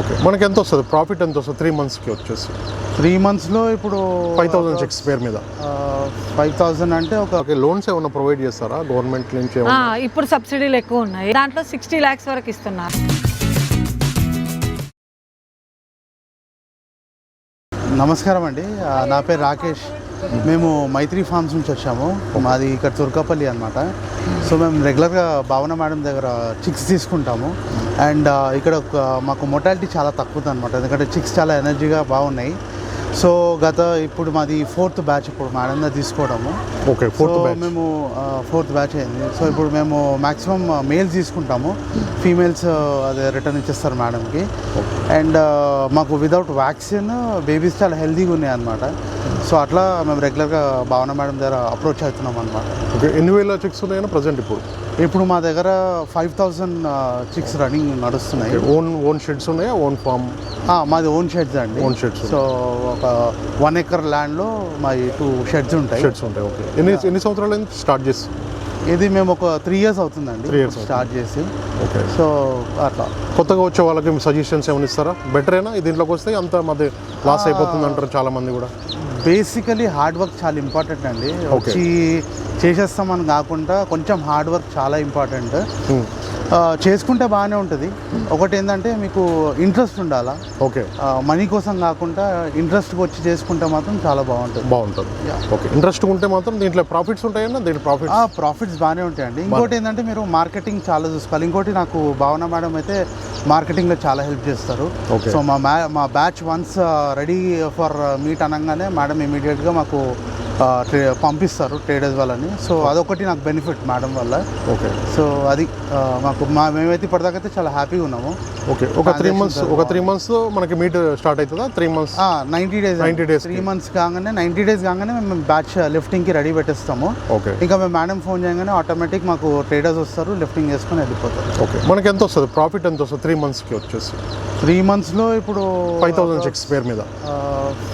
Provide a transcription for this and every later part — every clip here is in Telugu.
ఓకే మనకి ఎంత వస్తుంది ప్రాఫిట్ ఎంత వస్తుంది త్రీ మంత్స్కి వచ్చేసి. త్రీ మంత్స్లో ఇప్పుడు ఫైవ్ థౌసండ్ చిక్స్ పేరు మీద. ఫైవ్ థౌజండ్ అంటే ఒక ఓకే లోన్స్ ఏమైనా ప్రొవైడ్ చేస్తారా? గవర్నమెంట్ నుంచి ఇప్పుడు సబ్సిడీలు ఎక్కువ ఉన్నాయి. దాంట్లో సిక్స్టీ ల్యాక్స్ వరకు ఇస్తున్నారు. నమస్కారం అండి. నా పేరు రాకేష్. మేము మైత్రి ఫార్మ్స్ నుంచి వచ్చాము. మాది ఇక్కడ తుర్కపల్లి అనమాట సో మేము రెగ్యులర్గా భావన మేడం దగ్గర చిక్స్ తీసుకుంటాము. అండ్ ఇక్కడ ఒక మాకు మొటాలిటీ చాలా తక్కువ అనమాట ఎందుకంటే చిక్స్ చాలా ఎనర్జీగా బాగున్నాయి. సో గత ఇప్పుడు మాది ఫోర్త్ బ్యాచ్ ఇప్పుడు మేడం తీసుకోవడము. ఓకే ఫోర్త్ మేము ఫోర్త్ బ్యాచ్ అయింది. సో ఇప్పుడు మేము మాక్సిమం మేల్స్ తీసుకుంటాము. ఫీమేల్స్ అదే రిటర్న్ ఇచ్చేస్తారు మేడంకి. అండ్ మాకు వితౌట్ వ్యాక్సిన్ బేబీస్ చాలా హెల్తీగా ఉన్నాయి అనమాట సో అట్లా మేము రెగ్యులర్గా భావన మేడం దగ్గర అప్రోచ్ అవుతున్నాం అనమాట ఓకే ఎన్ని వేల చిక్స్ ఉన్నాయన్నా ప్రజెంట్ ఇప్పుడు? ఇప్పుడు మా దగ్గర ఫైవ్ థౌజండ్ చిక్స్ రన్నింగ్ నడుస్తున్నాయి. ఓన్ ఓన్ షెడ్స్ ఉన్నాయా? ఓన్ ఫామ్ మాది ఓన్ షెడ్స్ అండి. Own sheds. సో ఒక వన్ ఎకర్ ల్యాండ్లో మా టూ షెడ్స్ ఉంటాయి. షెడ్స్ ఉంటాయి ఓకే. ఎన్ని ఎన్ని సంవత్సరాలు స్టార్ట్ చేసి? ఇది మేము ఒక త్రీ ఇయర్స్ అవుతుందండి Three years స్టార్ట్ చేసి. ఓకే. సో అట్లా. కొత్తగా వచ్చే వాళ్ళకి సజెషన్స్ ఏమైనా ఇస్తారా? బెటరేనా దీంట్లోకి వస్తే అంత మాది లాస్ అయిపోతుంది అంటారు చాలా మంది కూడా. బేసికలీ హార్డ్ వర్క్ చాలా ఇంపార్టెంట్ అండి. వచ్చి చేసేస్తామని కాకుండా కొంచెం హార్డ్ వర్క్ చాలా ఇంపార్టెంట్. చేసుకుంటే బాగానే ఉంటుంది. ఒకటి ఏంటంటే మీకు ఇంట్రెస్ట్ ఉండాలా? ఓకే. మనీ కోసం కాకుండా ఇంట్రెస్ట్కి వచ్చి చేసుకుంటే మాత్రం చాలా బాగుంటుంది. బాగుంటుంది. ఓకే. ఇంట్రెస్ట్ ఉంటే మాత్రం దీంట్లో ప్రాఫిట్స్ ఉంటాయన్నా దీంట్లో ప్రాఫిట్స్ ఆ ప్రాఫిట్స్ బాగానే ఉంటాయండి. ఇంకోటి ఏంటంటే మీరు మార్కెటింగ్ చాలా చూసుకోవాలి. ఇంకోటి నాకు భావన మేడం అయితే మార్కెటింగ్లో చాలా హెల్ప్ చేస్తారు. సో మా మా batch once ready for meat అనగానే మేడం ఇమీడియట్గా మాకు పంపిస్తారు ట్రేడర్స్ వాళ్ళని. సో అదొకటి నాకు బెనిఫిట్ మేడం వల్ల. ఓకే సో అది మాకు మా మేమైతే ఇప్పటిదాకైతే చాలా హ్యాపీగా ఉన్నాము. ఓకే ఒక త్రీ మంత్స్ ఒక త్రీ మంత్స్ మనకి మీట్ స్టార్ట్ అవుతుందా? Three months ninety days 90 days three months కాగానే నైంటీ డేస్ కాగానే మేము బ్యాచ్ లిఫ్టింగ్కి రెడీ పెట్టేస్తాము. ఓకే ఇంకా మేము మేడం ఫోన్ చేయగానే ఆటోమేటిక్ మాకు ట్రేడర్స్ వస్తారు లిఫ్టింగ్ చేసుకొని వెళ్ళిపోతారు. ఓకే మనకి ఎంత వస్తుంది? ప్రాఫిట్ ఎంత వస్తుంది? త్రీ మంత్స్కి వచ్చేసి. త్రీ మంత్స్లో ఇప్పుడు ఫైవ్ థౌసండ్ సిక్స్ పేరు మీద.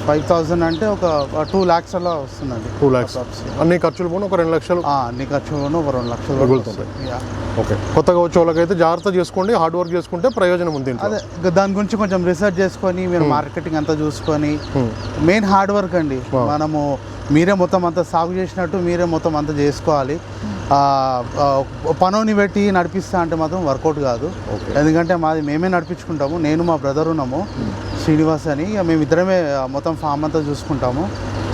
ఫైవ్ థౌజండ్ అంటే ఒక టూ ల్యాక్స్ అలా వస్తుందండి. టూ ల్యాక్స్ అన్ని ఖర్చులు పోను ఒక రెండు లక్షలు. అన్ని ఖర్చులను ఒక రెండు లక్షలు. యా. ఓకే. కొత్తగా వచ్చే వాళ్ళకైతే జాగ్రత్త చేసుకోండి హార్డ్ వర్క్ చేసుకుంటే ప్రయోజనం ఉంది అదే దాని గురించి కొంచెం రీసెర్చ్ చేసుకొని మీరు మార్కెటింగ్ అంతా చూసుకొని మెయిన్ హార్డ్ వర్క్ అండి. మనము మీరే మొత్తం అంతా సాగు చేసినట్టు మీరే మొత్తం అంతా చేసుకోవాలి. పనోని పెట్టి నడిపిస్తా అంటే మాత్రం వర్కౌట్ కాదు. ఎందుకంటే మాది మేమే నడిపించుకుంటాము నేను మా బ్రదర్ ఉన్నాము శ్రీనివాస్ అని మేము ఇద్దరమే మొత్తం ఫామ్ అంతా చూసుకుంటాము.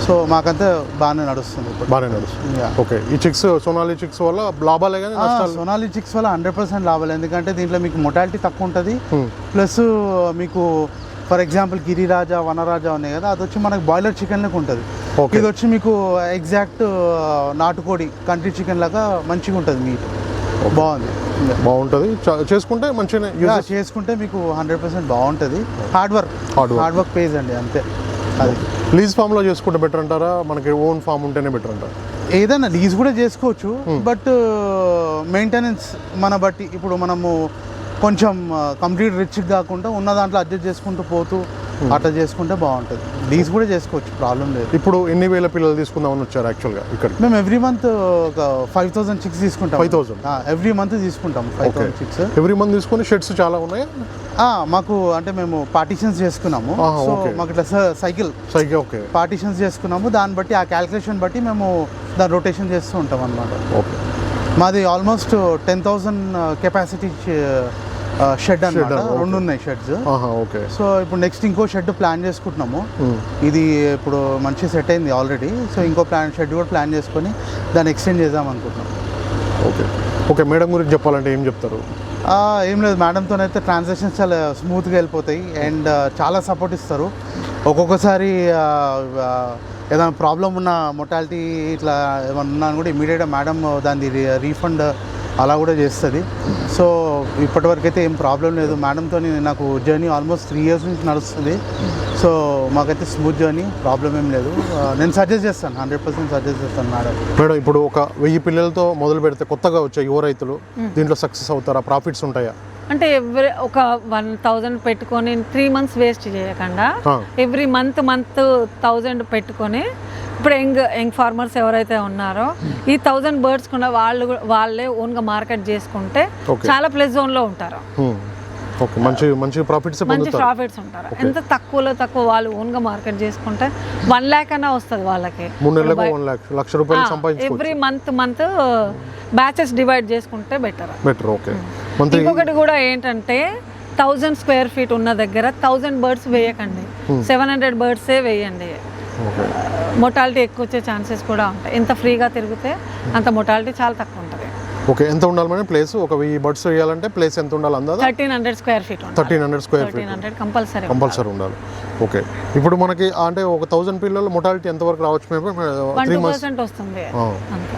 సో మాకంతా బాగానే నడుస్తుంది ఇప్పుడు. బాగానే నడుస్తుంది. ఓకే. ఈ చిక్స్ సోనాలి చిక్స్ వల్ల లాభాలే కానీ సోనాలి చిక్స్ వల్ల హండ్రెడ్ పర్సెంట్ లాభాలు. ఎందుకంటే దీంట్లో మీకు మొటాలిటీ తక్కువ ఉంటుంది. Hmm. ప్లస్ మీకు ఫర్ ఎగ్జాంపుల్ గిరిరాజా వనరాజా ఉన్నాయి కదా అది వచ్చి మనకి బాయిలర్ చికెన్లకు ఉంటుంది. Okay. ఇది వచ్చి మీకు ఎగ్జాక్ట్ నాటుకోడి కంట్రీ చికెన్ లాగా మంచిగా ఉంటుంది మీట్ బాగుంది. బాగుంటుంది. చేసుకుంటే యూజ్ చేసుకుంటే మీకు హండ్రెడ్ పర్సెంట్ బాగుంటుంది. Hard work. Hard work pays అండి అంతే. అది. లీజ్ ఫామ్లో చేసుకుంటే బెటర్ అంటారా? మనకి ఓన్ ఫామ్ ఉంటేనే బెటర్ అంటారా? ఏదైనా లీజ్ కూడా చేసుకోవచ్చు బట్ మెయింటెనెన్స్ మన బట్టి ఇప్పుడు మనము కొంచెం కంప్లీట్ రిచ్ కాకుండా ఉన్న దాంట్లో అడ్జస్ట్ చేసుకుంటూ పోతూ అట్లా చేసుకుంటే బాగుంటుంది. లీజ్ కూడా చేసుకోవచ్చు ప్రాబ్లం లేదు. ఇప్పుడు ఎన్ని వేల పిల్లలు తీసుకుందామని వచ్చారు యాక్చువల్గా ఇక్కడ మేము ఎవ్రీ మంత్ ఒక ఫైవ్ థౌసండ్ చిక్స్ తీసుకుంటాం. 5,000? ఎవ్రీ మంత్ తీసుకుంటాం five thousand chicks every month తీసుకొని షెడ్స్ చాలా ఉన్నాయా? మాకు అంటే మేము పార్టీషన్స్ చేసుకున్నాము. సో. మాకు ఇట్లా సైకిల్ సైకి ఓకే పార్టీషన్స్ చేసుకున్నాము. దాన్ని బట్టి ఆ క్యాల్కులేషన్ బట్టి మేము దాన్ని రొటేషన్ చేస్తూ ఉంటాం అనమాట ఓకే మాది almost ten thousand capacity shed అన్నమాట. Okay. రెండు ఉన్నాయి షెడ్స్ ఆహా ఓకే. సో ఇప్పుడు నెక్స్ట్ ఇంకో షెడ్ ప్లాన్ చేసుకుంటున్నాము. ఇది ఇప్పుడు మంచి సెట్ అయింది ఆల్రెడీ సో ఇంకో ప్లాన్ షెడ్ కూడా ప్లాన్ చేసుకొని దాన్ని ఎక్స్టెండ్ చేద్దాం అనుకుంటున్నాం. ఓకే. ఓకే మేడం గురించి చెప్పాలంటే ఏం చెప్తారు? ఏం లేదు. మేడంతో అయితే ట్రాన్సాక్షన్స్ చాలా స్మూత్గా వెళ్ళిపోతాయి. అండ్ చాలా సపోర్ట్ ఇస్తారు. ఒక్కొక్కసారి ఏదైనా ప్రాబ్లం ఉన్న మొటాలిటీ ఇట్లా ఏమన్నా ఉన్నా కూడా ఇమీడియట్గా మేడం దాన్ని రీఫండ్ అలా కూడా చేస్తుంది. సో ఇప్పటివరకు అయితే ఏం ప్రాబ్లం లేదు. మేడంతో నాకు జర్నీ ఆల్మోస్ట్ త్రీ ఇయర్స్ నుంచి నడుస్తుంది. సో మాకైతే స్మూత్ జర్నీ ప్రాబ్లం ఏం లేదు. నేను సజెస్ట్ చేస్తాను హండ్రెడ్ పర్సెంట్ సజెస్ట్ చేస్తాను మేడం. మేడం ఇప్పుడు ఒక వెయ్యి పిల్లలతో మొదలు పెడితే కొత్తగా వచ్చే యువ రైతులు దీంట్లో సక్సెస్ అవుతారా? ప్రాఫిట్స్ ఉంటాయా? అంటే ఎవ్రీ ఒక వన్ థౌజండ్ పెట్టుకొని త్రీ మంత్స్ వేస్ట్ చేయకుండా. ఎవ్రీ మంత్ మంత్ థౌజండ్ పెట్టుకొని ఇప్పుడు యంగ్ యంగ్ ఫార్మర్స్ ఎవరైతే ఉన్నారో ఈ థౌజండ్ బర్డ్స్ కూడా వాళ్ళు వాళ్ళే ఓన్గా మార్కెట్ చేసుకుంటే. చాలా ప్లస్ జోన్లో ఉంటారు. మంచి మంచి ప్రాఫిట్స్ మంచి ప్రాఫిట్స్ ఉంటారు. ఎంత తక్కువలో తక్కువ వాళ్ళు ఓన్గా మార్కెట్ చేసుకుంటే వన్ ల్యాక్ అన్నా వస్తుంది వాళ్ళకి. మూడు నెలలకు వన్ లాక్ లక్ష రూపాయలు సంపాదించుకోవచ్చు. Every month month batches divide చేసుకుంటే బెటర్. Better okay. ఇంకొకటి కూడా ఏంటంటే థౌజండ్ స్క్వేర్ ఫీట్ ఉన్న దగ్గర థౌజండ్ బర్డ్స్ వేయకండి. సెవెన్ హండ్రెడ్ బర్డ్సే వేయండి. మొటాలిటీ ఎక్కువ వచ్చే ఛాన్సెస్ కూడా ఉంటాయి. ఎంత ఫ్రీగా తిరిగితే అంత మొటాలిటీ చాలా తక్కువ ఓకే ఎంత ఉండాలి మేడం ప్లేస్? ఒక వెయ్యి బర్డ్స్ వేయాలంటే ప్లేస్ ఎంత ఉండాలి అందాదా thirteen hundred square feet thirteen hundred square feet. Hundred compulsory compulsory ఉండాలి. ఓకే. ఇప్పుడు మనకి అంటే ఒక థౌసండ్ పిల్లలు మొటాలిటీ ఎంత వరకు రావచ్చు మేము త్రీ మంత్స్ వస్తుంది.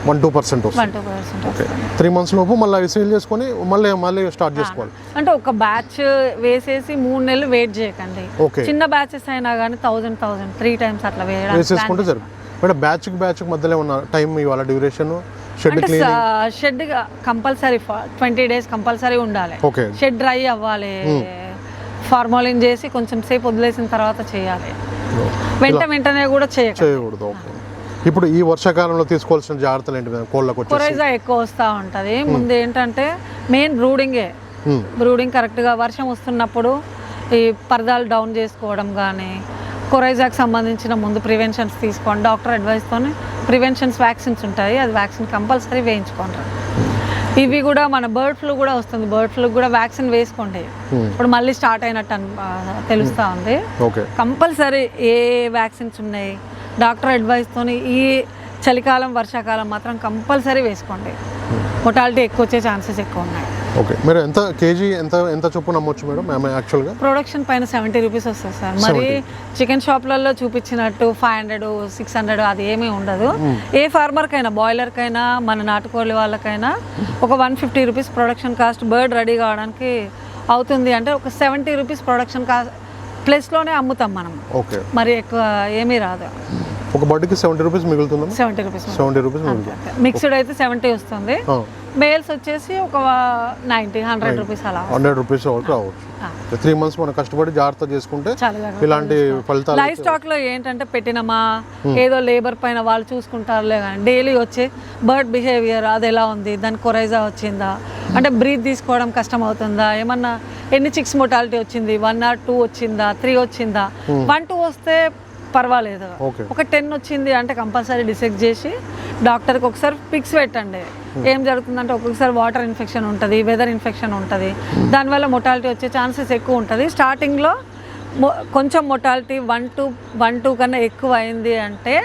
వన్ టూ పర్సెంట్ వస్తుంది. ఓకే. త్రీ మంత్స్ లోపు మళ్ళీ సేల్ చేసుకొని మళ్ళీ మళ్ళీ స్టార్ట్ చేసుకోవాలి. అంటే ఒక బ్యాచ్ వేసేసి మూడు నెలలు వెయిట్ చేయకండి. ఓకే. చిన్న బ్యాచెస్ అయినా కానీ థౌజండ్ థౌజండ్ త్రీ టైమ్స్ అట్లా వేసేసుకుంటే సరే మేడం బ్యాచ్కి బ్యాచ్కి మధ్యలో ఉన్న టైం ఇవాళ duration shed compulsory twenty days compulsory ఉండాలి. షెడ్ డ్రై అవ్వాలి. ఫార్మాలిన్ చేసి కొంచెం సేపు వదిలేసిన తర్వాత చేయాలి. వెంట వెంటనే కూడా చేయకండి చేయకూడదు ఇప్పుడు ఈ వర్షాకాలంలో తీసుకోవాల్సిన జాగ్రత్తలు ఏంటి కోళ్ళకు కొరైజా ఎక్కువ వస్తూ ఉంటుంది. ముందు ఏంటంటే మెయిన్ బ్రూడింగే Hmm. బ్రూడింగ్ కరెక్ట్గా వర్షం వస్తున్నప్పుడు ఈ పరదాలు డౌన్ చేసుకోవడం కానీ కొరైజాకి సంబంధించిన ముందు ప్రివెన్షన్స్ తీసుకోండి. డాక్టర్ అడ్వైస్తో ప్రివెన్షన్స్ వ్యాక్సిన్స్ ఉంటాయి. అది వ్యాక్సిన్ కంపల్సరీ వేయించుకోండి. ఇవి కూడా మన బర్డ్ ఫ్లూ కూడా వస్తుంది. బర్డ్ ఫ్లూ కూడా వ్యాక్సిన్ వేసుకోండి. Hmm. ఇప్పుడు మళ్ళీ స్టార్ట్ అయినట్టు తెలుస్తూ ఉంది. ఓకే కంపల్సరీ ఏ వ్యాక్సిన్స్ ఉన్నాయి? డాక్టర్ అడ్వైస్తో ఈ చలికాలం వర్షాకాలం మాత్రం కంపల్సరీ వేసుకోండి. మొటాలిటీ ఎక్కువ వచ్చే ఛాన్సెస్ ఎక్కువ ఉన్నాయి. ఓకే. మీరు ఎంత కేజీ ఎంత ఎంత చొప్పున అమ్మొచ్చు మేడం? మేము యాక్చువల్గా? ప్రొడక్షన్ పైన సెవెంటీ రూపీస్ వస్తుంది సార్. మరి చికెన్ షాప్లలో చూపించినట్టు ఫైవ్ హండ్రెడ్ సిక్స్ హండ్రెడ్ అది ఏమీ ఉండదు. ఏ ఫార్మర్కైనా బాయిలర్కైనా మన నాటుకోళ్ళ వాళ్ళకైనా ఒక one fifty rupees production cost bird ready కావడానికి అవుతుంది అంటే ఒక సెవెంటీ రూపీస్ ప్రొడక్షన్ కాస్ట్ ప్లస్లోనే అమ్ముతాం మనం. ఓకే. మరి ఎక్కువ ఏమీ రాదు. ఒక బర్డ్కి సెవెంటీ రూపీస్ మిగులుతుందా సెవెంటీ రూపీస్ సెవెంటీ రూపీస్ మిగులుతుంది. మిక్స్డ్ అయితే సెవెంటీ వస్తుంది. మేల్స్ వచ్చేసి ఒక నైంటీ హండ్రెడ్ రూపీస్ అలా హండ్రెడ్ రూపీస్ వరకు రావచ్చు. త్రీ మంత్స్ మనం కష్టపడి జాగ్రత్త చేసుకుంటే ఇలాంటి ఫలితాలు లైఫ్ స్టాక్లో ఏంటంటే పెట్టినమా ఏదో లేబర్ పైన వాళ్ళు చూసుకుంటారులే కానీ డైలీ వచ్చే బర్డ్ బిహేవియర్ అది ఎలా ఉంది దాని కొరైజా వచ్చిందా అంటే బ్రీత్ తీసుకోవడం కష్టం అవుతుందా ఏమన్నా ఎన్ని చిక్స్ మొటాలిటీ వచ్చింది వన్ ఆర్ టూ వచ్చిందా త్రీ వచ్చిందా వన్ టూ వస్తే పర్వాలేదు. ఒక టెన్ వచ్చింది అంటే కంపల్సరీ డిసెక్ట్ చేసి డాక్టర్కి ఒకసారి పిక్స్ పెట్టండి. ఏం జరుగుతుందంటే ఒక్కొక్కసారి వాటర్ ఇన్ఫెక్షన్ ఉంటుంది వెదర్ ఇన్ఫెక్షన్ ఉంటుంది. దానివల్ల మొటాలిటీ వచ్చే ఛాన్సెస్ ఎక్కువ ఉంటుంది. స్టార్టింగ్లో కొంచెం mortality one two one two కన్నా ఎక్కువ అయింది అంటే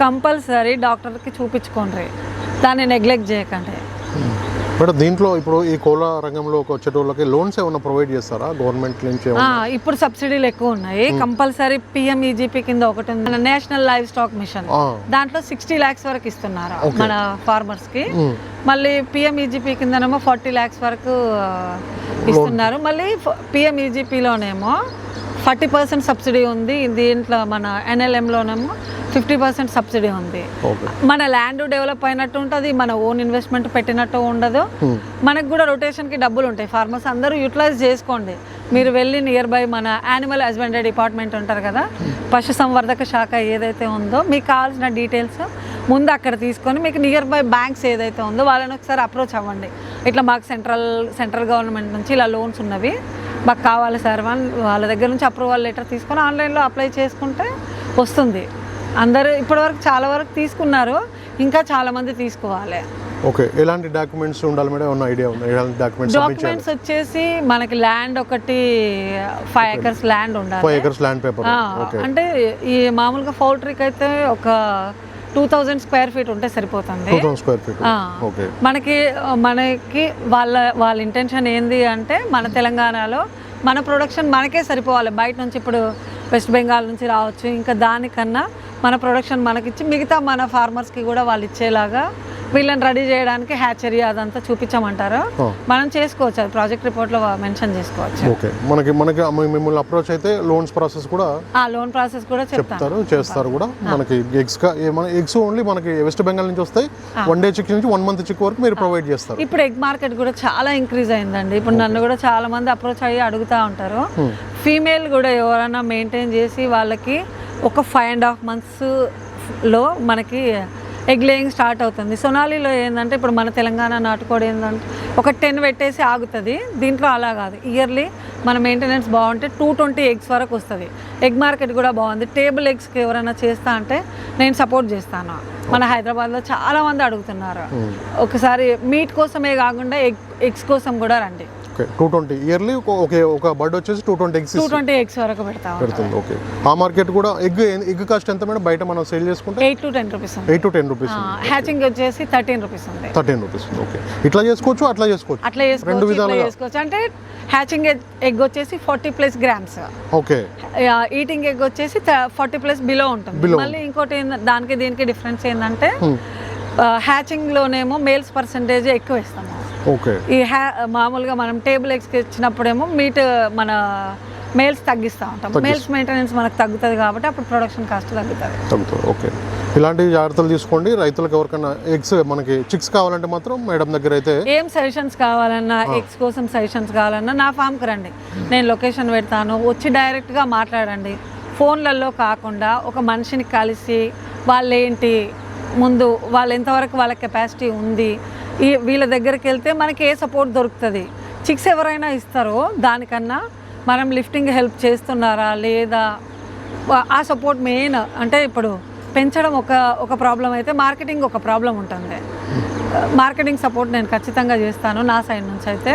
కంపల్సరీ డాక్టర్కి చూపించుకోండి. దాన్ని నెగ్లెక్ట్ చేయకండి. మేడం దీంట్లో ఇప్పుడు ఈ కోళ్ళ రంగంలోకి వచ్చేటోళ్ళకి లోన్స్ ఏమైనా ప్రొవైడ్ చేస్తారా? గవర్నమెంట్ నుంచి ఇప్పుడు సబ్సిడీలు ఎక్కువ ఉన్నాయి. కంపల్సరీ పిఎంఈజీపీ కింద ఒకటి ఉంది. మన నేషనల్ లైవ్ స్టాక్ మిషన్. దాంట్లో సిక్స్టీ ల్యాక్స్ వరకు ఇస్తున్నారు మన ఫార్మర్స్కి. మళ్ళీ పిఎంఈజీపీ కిందనేమో ఫార్టీ ల్యాక్స్ వరకు ఇస్తున్నారు. మళ్ళీ పిఎంఈజీపీలోనేమో ఫార్టీ పర్సెంట్ సబ్సిడీ ఉంది. దీంట్లో మన ఎన్ఎల్ఎంలోనేమో ఫిఫ్టీ పర్సెంట్ సబ్సిడీ ఉంది. మన ల్యాండ్ డెవలప్ అయినట్టు ఉంటుంది మన ఓన్ ఇన్వెస్ట్మెంట్ పెట్టినట్టు ఉండదు. మనకు కూడా రొటేషన్కి డబ్బులు ఉంటాయి. ఫార్మర్స్ అందరూ యూటిలైజ్ చేసుకోండి. మీరు వెళ్ళి నియర్ బై మన యానిమల్ హస్బెండరీ డిపార్ట్మెంట్ ఉంటారు కదా పశు సంవర్ధక శాఖ ఏదైతే ఉందో మీకు కావాల్సిన డీటెయిల్స్ ముందు అక్కడ తీసుకొని మీకు నియర్ బై బ్యాంక్స్ ఏదైతే ఉందో వాళ్ళని ఒకసారి అప్రోచ్ అవ్వండి. ఇట్లా మాకు సెంట్రల్ సెంట్రల్ గవర్నమెంట్ నుంచి ఇలా లోన్స్ ఉన్నవి. మాకు కావాలి సార్ వాళ్ళ దగ్గర నుంచి అప్రూవల్ లెటర్ తీసుకొని ఆన్లైన్లో అప్లై చేసుకుంటే వస్తుంది. అందరూ ఇప్పటివరకు చాలా వరకు తీసుకున్నారు ఇంకా చాలా మంది తీసుకోవాలి. ఓకే ఎలాంటి డాక్యుమెంట్స్ ఉండాలి మేడం? ఏమన్నా ఐడియా ఉందా? ఎలాంటి డాక్యుమెంట్స్ డాక్యుమెంట్స్ వచ్చేసి మనకి ల్యాండ్ ఒకటి ఫైవ్ ఎకర్స్ ల్యాండ్ ఉండాలి. Five acres land paper. అంటే ఈ మామూలుగా పౌల్ట్రీకి అయితే ఒక టూ థౌజండ్ స్క్వేర్ ఫీట్ ఉంటే సరిపోతుంది. Square feet. ఓకే. మనకి మనకి వాళ్ళ వాళ్ళ ఇంటెన్షన్ ఏంది అంటే మన తెలంగాణలో మన ప్రొడక్షన్ మనకే సరిపోవాలి. బయట నుంచి ఇప్పుడు వెస్ట్ బెంగాల్ నుంచి రావచ్చు. ఇంకా దానికన్నా మన ప్రొడక్షన్ మనకిచ్చి మిగతా మన ఫార్మర్స్కి కూడా వాళ్ళు ఇచ్చేలాగా వీళ్ళని రెడీ చేయడానికి హ్యాచరీ అదంతా చూపించమంటారు. మనం చేసుకోవచ్చు అది ప్రాజెక్ట్ రిపోర్ట్లో మెన్షన్ చేసుకోవచ్చు. ఓకే. మనకి మనకి మిమ్మల్ని అప్రోచ్ అయితే లోన్స్ ప్రాసెస్ కూడా ఆ లోన్ ప్రాసెస్ కూడా చెప్తారు చేస్తారు కూడా. మనకి ఎగ్స్ మన ఎగ్స్ ఓన్లీ మనకి వెస్ట్ బెంగాల్ నుంచి వస్తాయి. వన్ డే చిక్ నుంచి వన్ మంత్ చిక్ వరకు మీరు ప్రొవైడ్ చేస్తారు. ఇప్పుడు ఎగ్ మార్కెట్ కూడా చాలా ఇంక్రీజ్ అయిందండి. ఇప్పుడు నన్ను కూడా చాలా మంది అప్రోచ్ అయ్యి అడుగుతూ ఉంటారు. ఫీమేల్ కూడా ఎవరైనా మెయింటైన్ చేసి వాళ్ళకి ఒక ఫైవ్ అండ్ హాఫ్ మంత్స్లో మనకి ఎగ్ లేయింగ్ స్టార్ట్ అవుతుంది. సొనాలిలో ఏంటంటే ఇప్పుడు మన తెలంగాణ నాటుకోడి ఏంటంటే ఒక టెన్ పెట్టేసి ఆగుతుంది. దీంట్లో అలా కాదు. ఇయర్లీ మన మెయింటెనెన్స్ బాగుంటే టూ ట్వంటీ ఎగ్స్ వరకు వస్తుంది. ఎగ్ మార్కెట్ కూడా బాగుంది. టేబుల్ ఎగ్స్కి ఎవరైనా చేస్తా అంటే నేను సపోర్ట్ చేస్తాను. మన హైదరాబాద్లో చాలా మంది అడుగుతున్నారు. ఒకసారి మీట్ కోసమే కాకుండా ఎగ్ ఎగ్స్ కోసం కూడా రండి. ఓకే టూ ట్వంటీ ఇయర్లీ ఒకే ఒక బర్డ్ వచ్చేసి two twenty eggs two twenty eggs వరకు పెడతాం పెడుతుంది ఓకే ఆ మార్కెట్ కూడా ఎగ్ ఎగ్ కాస్ట్ ఎంత మేడం? బయట మనం సేల్ చేసుకుంటే? Eight to ten rupees eight to ten rupees hatching వచ్చేసి థర్టీన్ రూపీస్ ఉంది. థర్టీన్ రూపీస్ ఓకే ఇట్లా చేసుకోవచ్చు అట్లా చేసుకోవచ్చు? అట్లా రెండు విధాలుగా. చేసుకోవచ్చు. అంటే హ్యాచింగ్ ఎగ్ వచ్చేసి forty plus grams okay eating egg వచ్చేసి ఫార్టీ ప్లస్ బిలో ఉంటుంది. మళ్ళీ ఇంకోటి దానికి దీనికి డిఫరెన్స్ ఏంటంటే. హ్యాచింగ్ లోనేమో మేల్స్ పర్సంటేజ్ ఎక్కువ ఇస్తాము ఓకే ఈ హ్యా మామూలుగా మనం టేబుల్ ఎగ్స్కి ఇచ్చినప్పుడేమో మీట్ మన మేల్స్ తగ్గిస్తూ ఉంటాం. మేల్స్ మెయింటెనెన్స్ మనకు తగ్గుతుంది కాబట్టి అప్పుడు ప్రొడక్షన్ కాస్ట్ తగ్గుతుంది. తగ్గుతుంది ఓకే. ఇలాంటి జాగ్రత్తలు తీసుకోండి. రైతులకు ఎవరికైనా ఎగ్స్ మనకి చిక్స్ కావాలంటే మాత్రం మేడం దగ్గర అయితే ఏం సజెషన్స్ కావాలన్నా ఎగ్స్ కోసం సజెషన్స్ కావాలన్నా నా ఫామ్కి రండి. నేను లొకేషన్ పెడతాను. వచ్చి డైరెక్ట్గా మాట్లాడండి. ఫోన్లలో కాకుండా ఒక మనిషిని కలిసి వాళ్ళు ఏంటి ముందు వాళ్ళు ఎంతవరకు వాళ్ళ కెపాసిటీ ఉంది ఈ వీళ్ళ దగ్గరికి వెళ్తే మనకి ఏ సపోర్ట్ దొరుకుతుంది? చిక్స్ ఎవరైనా ఇస్తారో దానికన్నా మనం లిఫ్టింగ్ హెల్ప్ చేస్తున్నారా లేదా? ఆ సపోర్ట్ మెయిన్ అంటే ఇప్పుడు పెంచడం ఒక ఒక ప్రాబ్లం అయితే మార్కెటింగ్ ఒక ప్రాబ్లం ఉంటుంది. మార్కెటింగ్ సపోర్ట్ నేను ఖచ్చితంగా చేస్తాను నా సైడ్ నుంచి అయితే.